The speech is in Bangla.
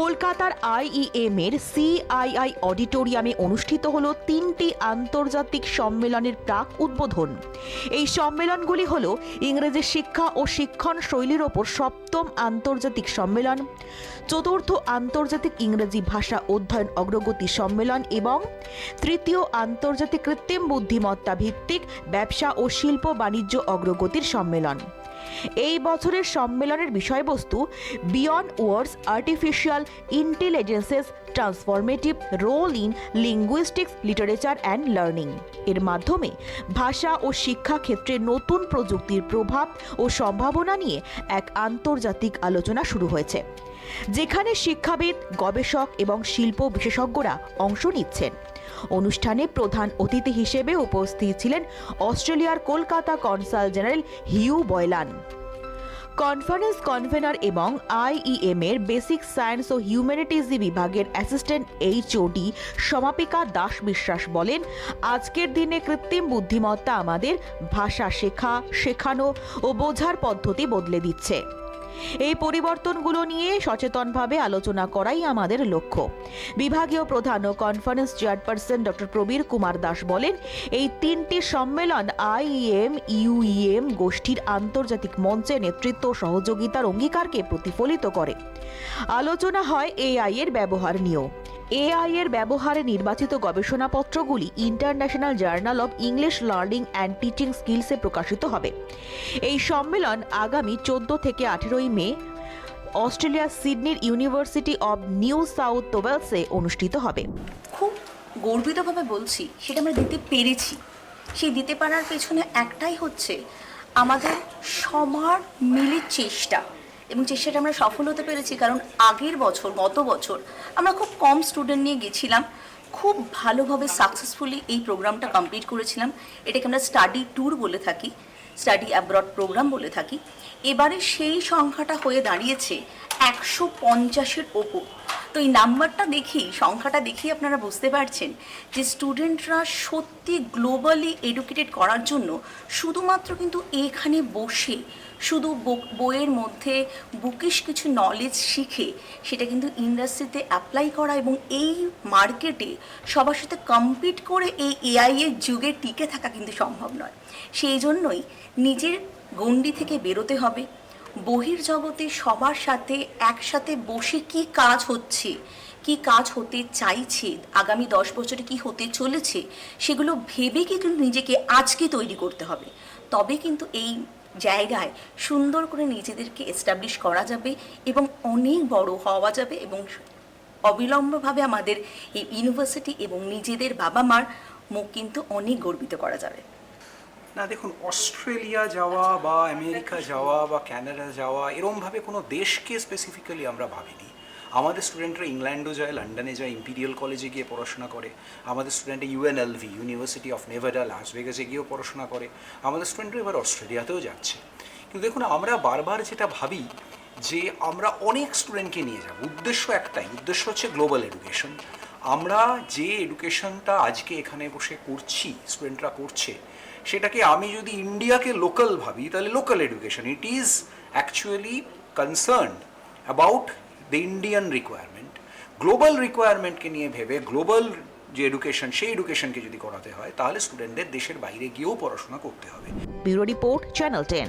কলকাতার আইইএম এর সিআইআই অডিটোরিয়ামে অনুষ্ঠিত হল তিনটি আন্তর্জাতিক সম্মেলনের প্রাক উদ্বোধন। এই সম্মেলনগুলি হল ইংরেজি শিক্ষা ও শিক্ষণ শৈলীর ওপর সপ্তম আন্তর্জাতিক সম্মেলন, চতুর্থ আন্তর্জাতিক ইংরেজি ভাষা অধ্যয়ন অগ্রগতি সম্মেলন এবং তৃতীয় আন্তর্জাতিক কৃত্রিম বুদ্ধিমত্তা ভিত্তিক ব্যবসা ও শিল্প বাণিজ্য অগ্রগতির সম্মেলন। এই বছরের সম্মেলনের বিষয়বস্তু beyond words artificial intelligence's transformative role in linguistics literature and learning এর মাধ্যমে ভাষা ও শিক্ষা ক্ষেত্রে নতুন প্রযুক্তির প্রভাব ও সম্ভাবনা নিয়ে এক আন্তর্জাতিক আলোচনা শুরু হয়েছে, যেখানে শিক্ষাবিদ, গবেষক এবং শিল্প বিশেষজ্ঞরা অংশ নিচ্ছেন। অনুষ্ঠানে প্রধান অতিথি হিসেবে উপস্থিত ছিলেন অস্ট্রেলিয়ার Kolkata consul general Hugh Boylan. Conference convener এবং আইইএম এর বেসিক সায়েন্স ও হিউম্যানিটিজ বিভাগের অ্যাসিস্ট্যান্ট এইচওডি সমাপিকা দাস বিশ্বাস বলেন, আজকের দিনে কৃত্রিম বুদ্ধিমত্তা আমাদের ভাষা শেখা, শেখানো ও বোঝার পদ্ধতি বদলে দিচ্ছে। এই পরিবর্তনগুলো নিয়ে সচেতনভাবে আলোচনা করাই আমাদের লক্ষ্য। বিভাগীয় প্রধান ও conference chairperson doctor Prabir Kumar Das বলেন, এই তিনটি সম্মেলন আইএম ইউইএম গোষ্ঠীর আন্তর্জাতিক মঞ্চে নেতৃত্ব সহযোগিতার অঙ্গীকারকে প্রতিফলিত করে। আলোচনা হয় এআই এর ব্যবহার নিয়েও। এআই এর ব্যবহারে নির্বাচিত গবেষণাপত্রগুলি international journal of English learning and teaching স্কিলসে প্রকাশিত হবে। এই সম্মেলন আগামী চোদ্দ থেকে আঠেরোই মে অস্ট্রেলিয়ার সিডনির ইউনিভার্সিটি অব নিউ সাউথ ওয়েলসে অনুষ্ঠিত হবে। খুব গর্বিতভাবে বলছি, সেটা আমরা দিতে পেরেছি। সেই দিতে পারার পেছনে একটাই হচ্ছে আমাদের সবার মিলে চেষ্টা। এবং চেষ্টাটা আমরা সফল হতে পেরেছি, কারণ আগের বছর, গত বছর আমরা খুব কম স্টুডেন্ট নিয়ে গেছিলাম। খুব ভালোভাবে সাকসেসফুলি এই প্রোগ্রামটা কমপ্লিট করেছিলাম। এটাকে আমরা স্টাডি ট্যুর বলে থাকি স্টাডি অ্যাব্রড প্রোগ্রাম বলে থাকি। এবারে সেই সংখ্যাটা হয়ে দাঁড়িয়েছে একশো পঞ্চাশের ওপর। তো এই নাম্বারটা দেখেই সংখ্যাটা দেখেই আপনারা বুঝতে পারছেন যে স্টুডেন্টরা সত্যি গ্লোবালি এডুকেটেড করার জন্য শুধুমাত্র কিন্তু এখানে বসে শুধু বইয়ের মধ্যে বুকিশ কিছু নলেজ শিখে সেটা কিন্তু ইন্ডাস্ট্রিতে অ্যাপ্লাই করা এবং এই মার্কেটে সবার সাথে কম্পিট করে এই এআই এর যুগে টিকে থাকা কিন্তু সম্ভব নয়। সেই জন্যই নিজের গণ্ডি থেকে বেরোতে হবে। বহির জগতে সবার সাথে একসাথে বসে কি কাজ হচ্ছে, কি কাজ হতে চাইছে, আগামী দশ বছরে কি হতে চলেছে, সেগুলো ভেবে কিন্তু নিজেকে আজকে তৈরি করতে হবে। তবে কিন্তু এই জায়গায় সুন্দর করে নিজেদেরকে এস্টাবলিশ করা যাবে এবং অনেক বড় হওয়া যাবে এবং অবিলম্বভাবে আমাদের এই ইউনিভার্সিটি এবং নিজেদের বাবা মার মুখ কিন্তু অনেক গর্বিত করা যাবে। না দেখুন অস্ট্রেলিয়া যাওয়া বা আমেরিকা যাওয়া বা ক্যানাডা যাওয়া এরমভাবে কোনো দেশকে স্পেসিফিক্যালি আমরা ভাবিনি। আমাদের স্টুডেন্টরা ইংল্যান্ডও যায় লন্ডনে যায় ইম্পিরিয়াল কলেজে গিয়ে পড়াশোনা করে। আমাদের স্টুডেন্টরা UNLV university of Nevada Las ভেগাসে গিয়েও পড়াশোনা করে। আমাদের স্টুডেন্টরা এবার অস্ট্রেলিয়াতেও যাচ্ছে। কিন্তু দেখুন আমরা বারবার যেটা ভাবি যে আমরা অনেক স্টুডেন্টকে নিয়ে যাব। উদ্দেশ্য একটাই উদ্দেশ্য হচ্ছে গ্লোবাল এডুকেশন আমরা যে এডুকেশনটা আজকে এখানে বসে করছি স্টুডেন্টরা করছে সেটাকে আমি যদি ইন্ডিয়াকে লোকাল ভাবি, তাহলে local education it is actually concern about the Indian requirement global রিকোয়ারমেন্টকে নিয়ে ভেবে গ্লোবাল যে এডুকেশন সেই এডুকেশনকে যদি করাতে হয়, তাহলে স্টুডেন্টদের দেশের বাইরে গিয়েও পড়াশোনা করতে হবে। Bureau report channel ten